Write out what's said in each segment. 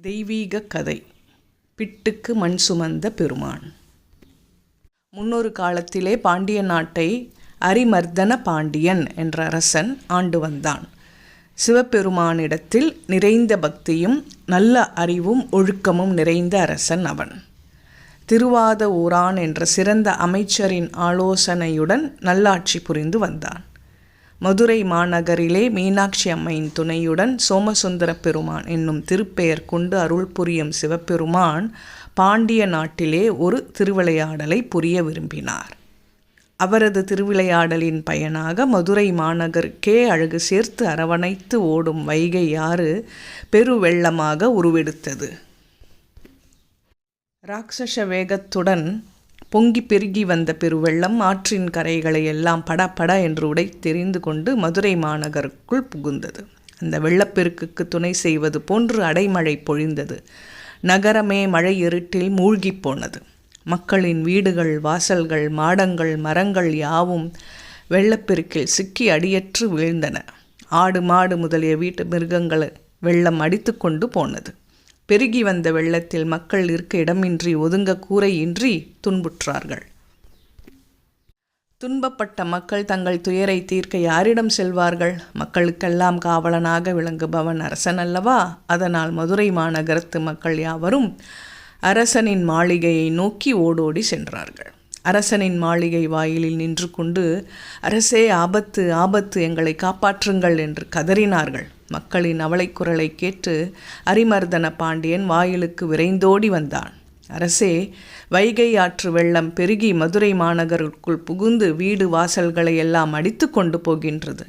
தெய்வீக கதை. பிட்டுக்கு மண் சுமந்த பெருமான். முன்னொரு காலத்திலே பாண்டிய நாட்டை அரிமர்தன பாண்டியன் என்ற அரசன் ஆண்டு வந்தான். சிவபெருமானிடத்தில் நிறைந்த பக்தியும் நல்ல அறிவும் ஒழுக்கமும் நிறைந்த அரசன் அவன். திருவாத ஊரான் என்ற சிறந்த அமைச்சரின் ஆலோசனையுடன் நல்லாட்சி புரிந்து வந்தான். மதுரை மாநகரிலே மீனாட்சி அம்மையின் துணையுடன் சோமசுந்தர பெருமான் என்னும் திருப்பெயர் கொண்டு அருள் புரியும் சிவபெருமான் பாண்டிய நாட்டிலே ஒரு திருவிளையாடலை புரிய விரும்பினார். அவரது திருவிளையாடலின் பயனாக மதுரை மாநகருக்கே அழகு சேர்த்து அரவணைத்து ஓடும் வைகை ஆறு பெருவெள்ளமாக உருவெடுத்தது. ராட்சச வேகத்துடன் பொங்கி பெருகி வந்த பெருவெள்ளம் ஆற்றின் கரைகளை எல்லாம் படபட என்று உடை தெரிந்து கொண்டு மதுரை மாநகருக்குள் புகுந்தது. அந்த வெள்ளப்பெருக்குக்கு துணை செய்வது போன்று அடைமழை பொழிந்தது. நகரமே மழை இருட்டில் மூழ்கிப் போனது. மக்களின் வீடுகள் வாசல்கள் மாடங்கள் மரங்கள் யாவும் வெள்ளப்பெருக்கில் சிக்கி அடியற்று வீழ்ந்தன. ஆடு மாடு முதலிய வீட்டு மிருகங்களை வெள்ளம் அடித்து கொண்டு போனது. பெருகி வந்த வெள்ளத்தில் மக்கள் இருக்க இடமின்றி ஒதுங்க கூரையின்றி துன்புற்றார்கள். துன்பப்பட்ட மக்கள் தங்கள் துயரை தீர்க்க யாரிடம் செல்வார்கள்? மக்களுக்கெல்லாம் காவலனாக விளங்குபவன் அரசன் அல்லவா? அதனால் மதுரை மாநகரத்து மக்கள் யாவரும் அரசனின் மாளிகையை நோக்கி ஓடோடி சென்றார்கள். அரசனின் மாளிகை வாயிலில் நின்று கொண்டு அரசே ஆபத்து ஆபத்து எங்களை காப்பாற்றுங்கள் என்று கதறினார்கள். மக்களின் அவளைக்குரலை கேட்டு அரிமர்தன பாண்டியன் வாயிலுக்கு விரைந்தோடி வந்தான். அரசே வைகை ஆற்று வெள்ளம் பெருகி மதுரை மாநகருக்குள் புகுந்து வீடு வாசல்களை எல்லாம் அடித்து கொண்டு போகின்றது.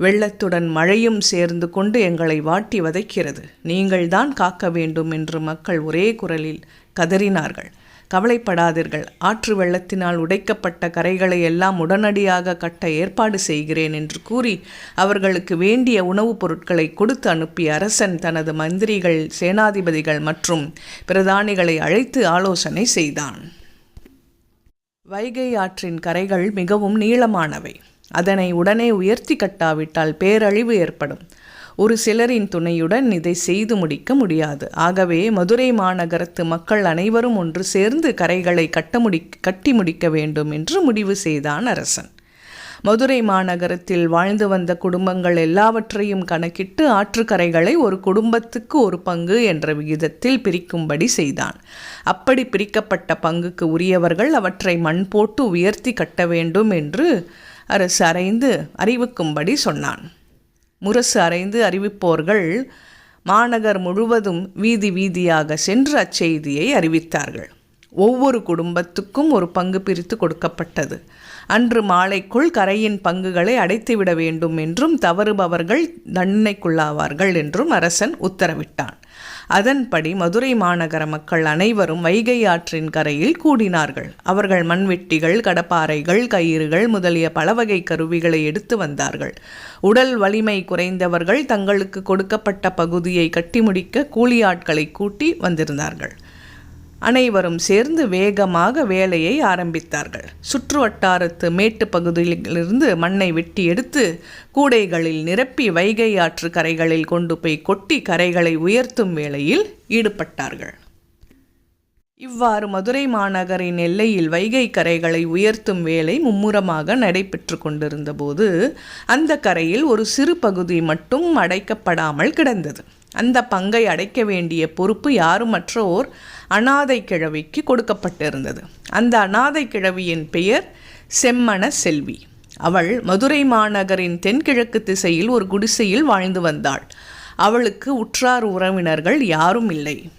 வெள்ளத்துடன் மழையும் சேர்ந்து கொண்டு எங்களை வாட்டி வதைக்கிறது. நீங்கள்தான் காக்க வேண்டும் என்று மக்கள் ஒரே குரலில் கதறினார்கள். கவலைப்படாதீர்கள். ஆற்று வெள்ளத்தினால் உடைக்கப்பட்ட கரைகளை எல்லாம் உடனடியாக கட்ட ஏற்பாடு செய்கிறேன் என்று கூறி அவர்களுக்கு வேண்டிய உணவுப் பொருட்களை கொடுத்து அனுப்பிய அரசன் தனது மந்திரிகள் சேனாதிபதிகள் மற்றும் பிரதானிகளை அழைத்து ஆலோசனை செய்தான். வைகை ஆற்றின் கரைகள் மிகவும் நீளமானவை. அதனை உடனே உயர்த்தி கட்டாவிட்டால் பேரழிவு ஏற்படும். ஒரு சிலரின் துணையுடன் இதை செய்து முடிக்க முடியாது. ஆகவே மதுரை மாநகரத்து மக்கள் அனைவரும் ஒன்று சேர்ந்து கரைகளை கட்ட முடி கட்டி முடிக்க வேண்டும் என்று முடிவு செய்தான் அரசன். மதுரை மாநகரத்தில் வாழ்ந்து வந்த குடும்பங்கள் எல்லாவற்றையும் கணக்கிட்டு ஆற்றுக்கரைகளை ஒரு குடும்பத்துக்கு ஒரு பங்கு என்ற விகிதத்தில் பிரிக்கும்படி செய்தான். அப்படி பிரிக்கப்பட்ட பங்குக்கு உரியவர்கள் அவற்றை மண் போட்டு உயர்த்தி கட்ட வேண்டும் என்று அரசு அறைந்து அறிவிக்கும்படி சொன்னான். முரசு அறைந்து அறிவிப்போர்கள். மாநகர் முழுவதும் வீதி வீதியாக சென்று அச்செய்தியை அறிவித்தார்கள். ஒவ்வொரு குடும்பத்துக்கும் ஒரு பங்கு பிரித்து கொடுக்கப்பட்டது. அன்று மாலைக்குள் கரையின் பங்குகளை அடைத்துவிட வேண்டும் என்றும் தவறுபவர்கள் தண்டனைக்குள்ளாவார்கள் என்றும் அரசன் உத்தரவிட்டான். அதன்படி மதுரை மாநகர மக்கள் அனைவரும் வைகை ஆற்றின் கரையில் கூடினார்கள். அவர்கள் மண்வெட்டிகள் கடப்பாறைகள் கயிறுகள் முதலிய பலவகை கருவிகளை எடுத்து வந்தார்கள். உடல் வலிமை குறைந்தவர்கள் தங்களுக்கு கொடுக்கப்பட்ட பகுதியை கட்டி முடிக்க கூலி ஆட்களை கூட்டி வந்திருந்தார்கள். அனைவரும் சேர்ந்து வேகமாக வேலையை ஆரம்பித்தார்கள். சுற்று வட்டாரத்து மேட்டு பகுதியிலிருந்து மண்ணை வெட்டி எடுத்து கூடைகளில் நிரப்பி வைகை ஆற்று கரைகளில் கொண்டு போய் கொட்டி கரைகளை உயர்த்தும் வேளையில் ஈடுபட்டார்கள். இவ்வாறு மதுரை மாநகரின் எல்லையில் வைகை கரைகளை உயர்த்தும் வேலை மும்முரமாக நடைபெற்று கொண்டிருந்தபோது அந்த கரையில் ஒரு சிறு பகுதி மட்டும் அடைக்கப்படாமல் கிடந்தது. அந்த பங்கை அடைக்க வேண்டிய பொறுப்பு யாருமற்றோர் அனாதை கிழவிக்கு கொடுக்கப்பட்டிருந்தது. அந்த அனாதை கிழவியின் பெயர் செம்மண செல்வி. அவள் மதுரை மாநகரின் தென்கிழக்கு திசையில் ஒரு குடிசையில் வாழ்ந்து வந்தாள். அவளுக்கு உற்றார் உறவினர்கள் யாரும் இல்லை.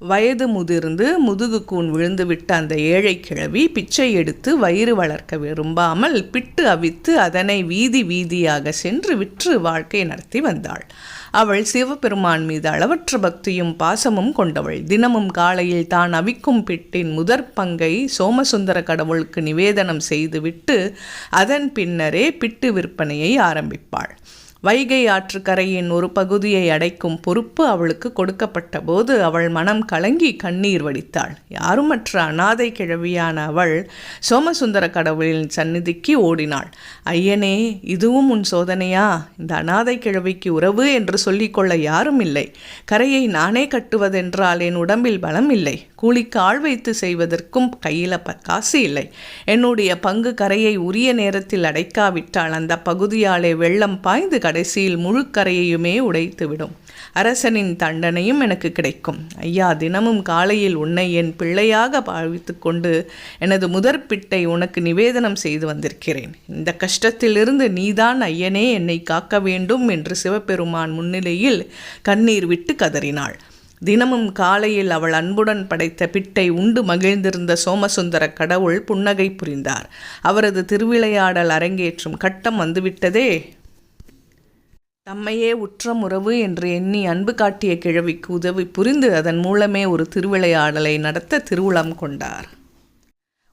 வயது முதிர்ந்து முதுகு கூன் விழுந்துவிட்ட அந்த ஏழை கிழவி பிச்சை எடுத்து வயிறு வளர்க்க விரும்பாமல் பிட்டு அவித்து அதனை வீதி வீதியாக சென்று விற்று வாழ்க்கை நடத்தி வந்தாள். அவள் சிவபெருமான் மீது அளவற்ற பக்தியும் பாசமும் கொண்டவள். தினமும் காலையில் தான் அவிக்கும் பிட்டின் முதற் பங்கை சோமசுந்தர கடவுளுக்கு நிவேதனம் செய்துவிட்டு அதன் பின்னரே பிட்டு விற்பனையை ஆரம்பிப்பாள். வைகை ஆற்றுக்கரையின் ஒரு பகுதியை அடைக்கும் பொறுப்பு அவளுக்கு கொடுக்கப்பட்ட போது அவள் மனம் கலங்கி கண்ணீர் வடித்தாள். யாருமற்ற அனாதை கிழவியான அவள் சோமசுந்தர கடவுளின் சந்நிதிக்கு ஓடினாள். ஐயனே இதுவும் உன் சோதனையா? இந்த அனாதை கிழவிக்கு உறவு என்று சொல்லிக்கொள்ள யாரும் இல்லை. கரையை நானே கட்டுவதென்றால் என் உடம்பில் பலம் இல்லை. கூலிக்கு ஆள் வைத்து செய்வதற்கும் கையில் காசு இல்லை. என்னுடைய பங்கு கரையை உரிய நேரத்தில் அடைக்காவிட்டால் அந்த பகுதியாலே வெள்ளம் பாய்ந்து கடைசியில் முழுக்கரையையுமே உடைத்துவிடும். அரசனின் தண்டனையும் எனக்கு கிடைக்கும். ஐயா தினமும் காலையில் உன்னை என் பிள்ளையாக பாவித்து கொண்டு எனது முதற் பிட்டை உனக்கு நிவேதனம் செய்து வந்திருக்கிறேன். இந்த கஷ்டத்திலிருந்து நீதான் ஐயனே என்னை காக்க வேண்டும் என்று சிவபெருமான் முன்னிலையில் கண்ணீர் விட்டு கதறினாள். தினமும் காலையில் அவள் அன்புடன் படைத்த பிட்டை உண்டு மகிழ்ந்திருந்த சோமசுந்தர கடவுள் புன்னகை புரிந்தார். அவரது திருவிளையாடல் அரங்கேற்றும் கட்டம் வந்துவிட்டதே. தம்மையே உற்றம் உறவு என்று எண்ணி அன்பு காட்டிய கிழவிக்கு உதவி புரிந்து அதன் மூலமே ஒரு திருவிளையாடலை நடத்த திருவுளம் கொண்டார்.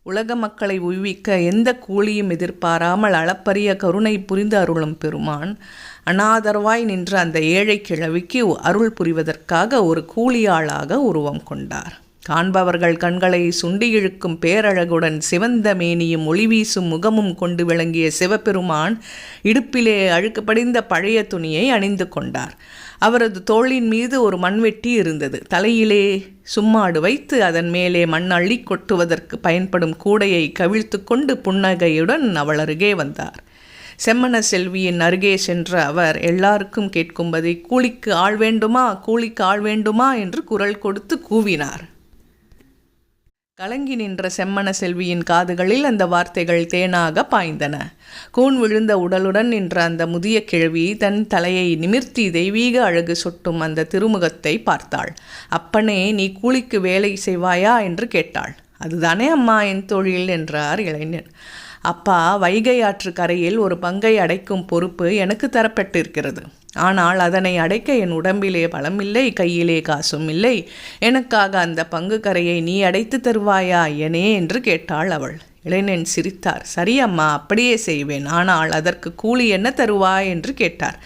உலக மக்களை உய்விக்க எந்த கூலியும் எதிர்பாராமல் அளப்பரிய கருணை புரிந்து அருளும் பெருமான் அனாதரவாய் நின்ற அந்த ஏழை கிழவிக்கு அருள் புரிவதற்காக ஒரு கூலியாளாக உருவம் கொண்டார். காண்பவர்கள் கண்களை சுண்டி இழுக்கும் பேரழகுடன் சிவந்த மேனியும் ஒளி வீசும் முகமும் கொண்டு விளங்கிய சிவபெருமான் இடுப்பிலே அழுக்கு படிந்த பழைய துணியை அணிந்து கொண்டார். அவரது தோளின் மீது ஒரு மண்வெட்டி இருந்தது. தலையிலே சும்மாடு வைத்து அதன் மேலே மண் அள்ளி கொட்டுவதற்கு பயன்படும் கூடையை கவிழ்த்து கொண்டு புன்னகையுடன் அவள் அருகே வந்தார். செம்மன செல்வியின் அருகே சென்ற அவர் எல்லாருக்கும் கேட்கும்படி கூலிக்கு ஆள் வேண்டுமா? கூலிக்கு ஆள் வேண்டுமா? என்று குரல் கொடுத்து கூவினார். கலங்கி நின்ற செம்மன செல்வியின் காதுகளில் அந்த வார்த்தைகள் தேனாக பாய்ந்தன. கூன் விழுந்த உடலுடன் நின்ற அந்த முதிய கிழவி தன் தலையை நிமிர்த்தி தெய்வீக அழகு சொட்டும் அந்த திருமுகத்தை பார்த்தாள். அப்பனே நீ கூலிக்கு வேலை செய்வாயா? என்று கேட்டாள். அதுதானே அம்மா என் தொழில் என்றார் இளைஞன். அப்பா வைகை ஆற்று கரையில் ஒரு பங்கை அடைக்கும் பொறுப்பு எனக்கு தரப்பட்டிருக்கிறது. ஆனால் அதனை அடைக்க என் உடம்பிலே பலமில்லை கையிலே காசும் இல்லை. எனக்காக அந்த பங்கு கரையை நீ அடைத்து தருவாயா ஐயனே என்று கேட்டாள் அவள். இளைஞன் சிரித்தார். சரி அம்மா அப்படியே செய்வேன். ஆனால் அதற்கு கூலி என்ன தருவாய் என்று கேட்டார்.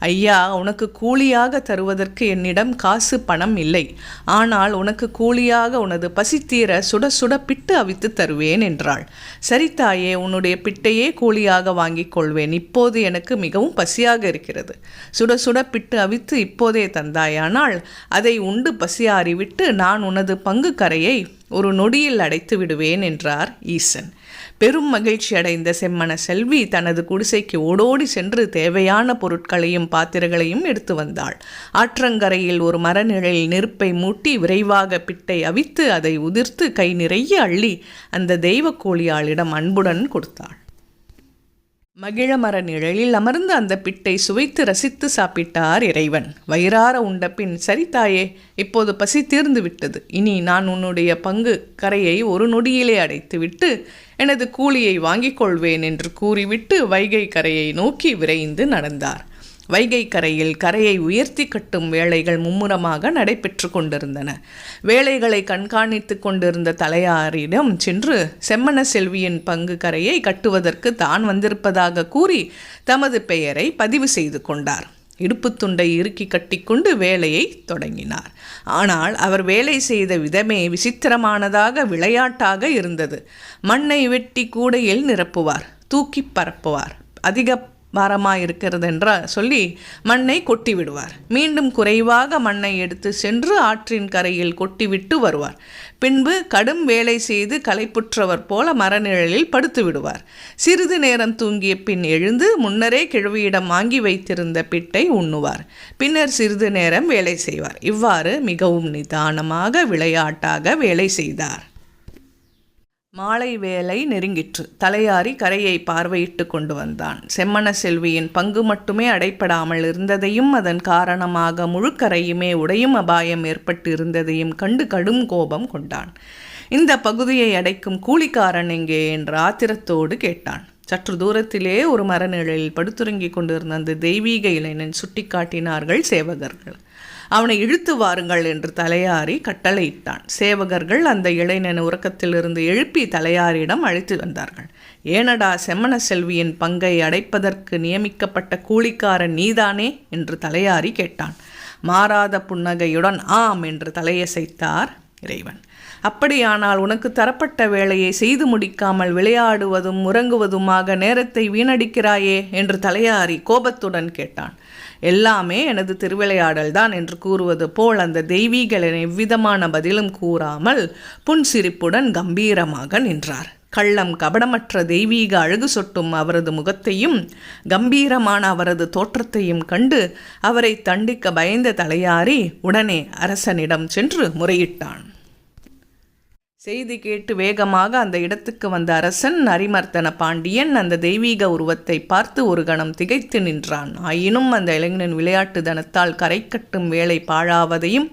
ஐயா உனக்கு கூலியாக தருவதற்கு என்னிடம் காசு பணம் இல்லை. ஆனால் உனக்கு கூலியாக உனது பசித்தீர சுட சுட பிட்டு அவித்து தருவேன் என்றாள். சரி தாயே உன்னுடைய பிட்டையே கூலியாக வாங்கிக் கொள்வேன். இப்போது எனக்கு மிகவும் பசியாக இருக்கிறது. சுட சுட பிட்டு அவித்து இப்போதே தந்தாயானால் அதை உண்டு பசியாறிவிட்டு நான் உனது பங்கு கரையை ஒரு நொடியில் அடைத்து விடுவேன் என்றார் ஈசன். பெரும் மகிழ்ச்சி அடைந்த செம்மன செல்வி தனது குடிசைக்கு ஓடோடி சென்று தேவையான பொருட்களையும் பாத்திரங்களையும் எடுத்து வந்தாள். ஆற்றங்கரையில் ஒரு மரநிழலில் நெருப்பை மூட்டி விரைவாக பிட்டை அவித்து அதை உதிர்த்து கை நிறைய அள்ளி அந்த தெய்வ கோழியாளிடம் அன்புடன் கொடுத்தாள். மகிழமர நிழலில் அமர்ந்து அந்த பிட்டை சுவைத்து ரசித்து சாப்பிட்டார் இறைவன். வயிறார உண்ட பின் சரி தாயே இப்போது பசி தீர்ந்து விட்டது. இனி நான் உன்னுடைய பங்கு கரையை ஒரு நொடியிலே அடைத்துவிட்டு எனது கூலியை வாங்கிக் கொள்வேன் என்று கூறிவிட்டு வைகை கரையை நோக்கி விரைந்து நடந்தார். வைகை கரையில் கரையை உயர்த்தி கட்டும் வேலைகள் மும்முரமாக நடைபெற்று கொண்டிருந்தன. வேலைகளை கண்காணித்து கொண்டிருந்த தலையாரிடம் சென்று செம்மன செல்வியின் பங்கு கரையை கட்டுவதற்கு தான் வந்திருப்பதாக கூறி தமது பெயரை பதிவு செய்து கொண்டார். இடுப்பு துண்டை இறுக்கி கட்டிக்கொண்டு வேலையை தொடங்கினார். ஆனால் அவர் வேலை செய்த விதமே விசித்திரமானதாக விளையாட்டாக இருந்தது. மண்ணை வெட்டி கூடையில் நிரப்புவார் தூக்கி பரப்புவார் அதிக பாரமாக இருக்கிறது என்ற சொல்லி மண்ணை கொட்டி விடுவார் மீண்டும் குறைவாக மண்ணை எடுத்து சென்று ஆற்றின் கரையில் கொட்டிவிட்டு வருவார். பின்பு கடும் வேலை செய்து களைப்புற்றவர் போல மரநிழலில் படுத்து விடுவார் சிறிது நேரம் தூங்கிய பின் எழுந்து முன்னரே கிழவியிடம் வாங்கி வைத்திருந்த பிட்டை உண்ணுவார். பின்னர் சிறிது நேரம் வேலை செய்வார். இவ்வாறு மிகவும் நிதானமாக விளையாட்டாக வேலை செய்தார். மாலை வேலை நெருங்கிற்று. தலையாரி கரையை பார்வையிட்டு கொண்டு வந்தான். செம்மன செல்வியின் பங்கு மட்டுமே அடைப்படாமல் இருந்ததையும் அதன் காரணமாக முழுக்கரையுமே உடையும் அபாயம் ஏற்பட்டு இருந்ததையும் கண்டு கடும் கோபம் கொண்டான். இந்த பகுதியை அடைக்கும் கூலிக்காரன் எங்கே? என்று ஆத்திரத்தோடு கேட்டான். சற்று தூரத்திலே ஒரு மரநிழலில் படுத்துறங்கிக் கொண்டிருந்த அந்த தெய்வீக இளைஞன் சுட்டிக்காட்டினார்கள் சேவகர்கள். அவனை இழுத்து வாருங்கள் என்று தலையாரி கட்டளையிட்டான். சேவகர்கள் அந்த இளைஞன் உறக்கத்திலிருந்து எழுப்பி தலையாரிடம் அழைத்து வந்தார்கள். ஏனடா செம்மன செல்வியின் பங்கை அடைப்பதற்கு நியமிக்கப்பட்ட கூலிக்காரன் நீதானே? என்று தலையாரி கேட்டான். மாறாத புன்னகையுடன் ஆம் என்று தலையசைத்தார் இறைவன். அப்படியானால் உனக்கு தரப்பட்ட வேலையை செய்து முடிக்காமல் விளையாடுவதும் உறங்குவதுமாக நேரத்தை வீணடிக்கிறாயே என்று தலையாரி கோபத்துடன் கேட்டான். எல்லாமே எனது திருவிளையாடல் தான் என்று கூறுவது போல் அந்த தெய்வீகளின் எவ்விதமான பதிலும் கூறாமல் புன்சிரிப்புடன் கம்பீரமாக நின்றார். கள்ளம் கபடமற்ற தெய்வீக அழகு சொட்டும் அவரது முகத்தையும் கம்பீரமான அவரது தோற்றத்தையும் கண்டு அவரை தண்டிக்க பயந்த தலையாரி உடனே அரசனிடம் சென்று முறையிட்டான். செய்தி கேட்டு வேகமாக அந்த இடத்துக்கு வந்த அரசன் அரிமர்த்தன பாண்டியன் அந்த தெய்வீக உருவத்தை பார்த்து ஒரு கணம் திகைத்து நின்றான். ஆயினும் அந்த இளைஞனின் விளையாட்டு தனத்தால் கரை கட்டும் வேலை பாழாவதையும்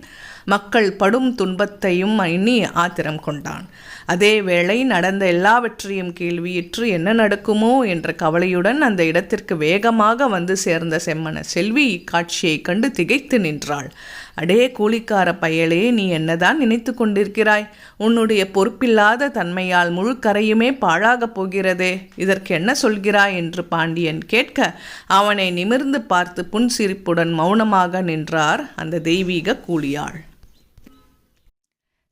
மக்கள் படும் துன்பத்தையும் எண்ணி ஆத்திரம் கொண்டான். அதே வேளை நடந்த எல்லாவற்றையும் கேள்வியிற்று என்ன நடக்குமோ என்ற கவலையுடன் அந்த இடத்திற்கு வேகமாக வந்து சேர்ந்த செம்மன செல்வி இக்காட்சியைக் கண்டு திகைத்து நின்றாள். அடே கூலிக்கார பயலே நீ என்னதான் நினைத்து கொண்டிருக்கிறாய்? உன்னுடைய பொறுப்பில்லாத தன்மையால் முழு கரையுமே பாழாகப் போகிறதே. இதற்கு என்ன சொல்கிறாய் என்று பாண்டியன் கேட்க அவனை நிமிர்ந்து பார்த்து புன்சிரிப்புடன் மௌனமாக நின்றார் அந்த தெய்வீக கூலியாள்.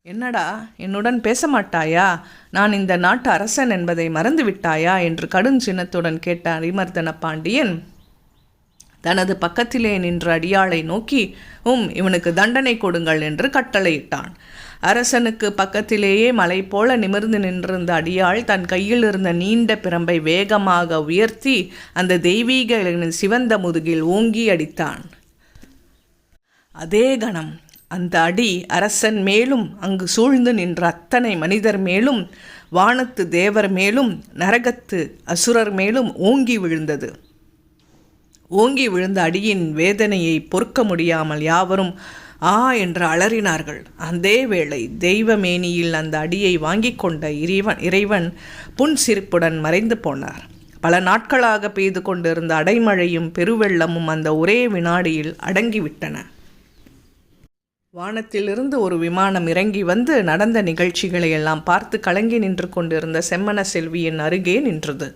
என்னடா என்னுடன் பேச மாட்டாயா நான் இந்த நாட்டு அரசன் என்பதை மறந்துவிட்டாயா? என்று கடும் சின்னத்துடன் கேட்ட அரிமர்தன பாண்டியன் தனது பக்கத்திலே நின்ற அடியாளை நோக்கி உம் இவனுக்கு தண்டனை கொடுங்கள் என்று கட்டளையிட்டான். அரசனுக்கு பக்கத்திலேயே மலை போல நிமிர்ந்து நின்றிருந்த அடியாள் தன் கையில் இருந்த நீண்ட பிரம்பை வேகமாக உயர்த்தி அந்த தெய்வீக சிவந்த முதுகில் ஓங்கி அடித்தான். அதே கணம் அந்த அடி அரசன் மேலும் அங்கு சூழ்ந்து நின்ற அத்தனை மனிதர் மேலும் வானத்து தேவர் மேலும் நரகத்து அசுரர் மேலும் ஓங்கி விழுந்தது. ஓங்கி விழுந்த அடியின் வேதனையை பொறுக்க முடியாமல் யாவரும் ஆ என்று அலறினார்கள். அதே வேளை தெய்வமேனியில் அந்த அடியை வாங்கி கொண்ட இறைவன் இறைவன் புன்சிரிப்புடன் மறைந்து போனார். பல நாட்களாக பெய்து கொண்டிருந்த அடைமழையும் பெருவெள்ளமும் அந்த ஒரே வினாடியில் அடங்கிவிட்டன. வானத்திலிருந்து ஒரு விமானம் இறங்கி வந்து நடந்த நிகழ்ச்சிகளை எல்லாம் பார்த்து கலங்கி நின்று கொண்டிருந்த செம்மன செல்வியின் அருகே நின்றது.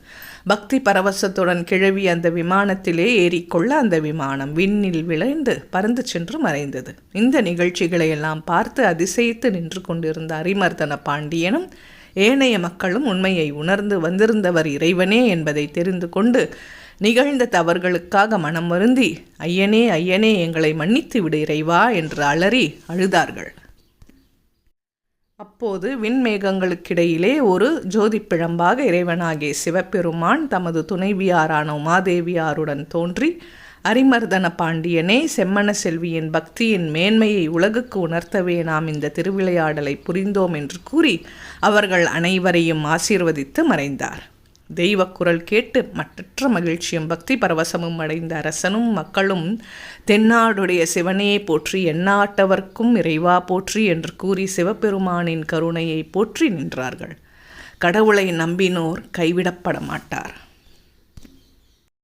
பக்தி பரவசத்துடன் கிழவி அந்த விமானத்திலே ஏறிக்கொள்ள அந்த விமானம் விண்ணில் விளைந்து பறந்து சென்று மறைந்தது. இந்த நிகழ்ச்சிகளை எல்லாம் பார்த்து அதிசயித்து நின்று கொண்டிருந்த அரிமர்தன பாண்டியனும் ஏனைய மக்களும் உண்மையை உணர்ந்து வந்திருந்தவர் இறைவனே என்பதை தெரிந்து கொண்டு நிகழ்ந்த தவறுகளுக்காக மனம் வருந்தி ஐயனே ஐயனே எங்களை மன்னித்து விடு இறைவா என்று அலறி அழுதார்கள். அப்போது விண்மேகங்களுக்கிடையிலே ஒரு ஜோதி பிழம்பாக இறைவனாகிய சிவபெருமான் தமது துணைவியாரான உமாதேவியாருடன் தோன்றி அரிமர்தன பாண்டியனே செம்மண செல்வியின் பக்தியின் மேன்மையை உலகுக்கு உணர்த்தவே நாம் இந்த திருவிளையாடலை புரிந்தோம் என்று கூறி அவர்கள் அனைவரையும் ஆசீர்வதித்து மறைந்தார். தெய்வக்குரல் கேட்டு மற்றற்ற மகிழ்ச்சியும் பக்தி பரவசமும் அடைந்த அரசனும் மக்களும் தென்னாடுடைய சிவனையை போற்றி எண்ணாட்டவர்க்கும் இறைவா போற்றி என்று கூறி சிவபெருமானின் கருணையை போற்றி நின்றார்கள். கடவுளை நம்பினோர் கைவிடப்பட மாட்டார்.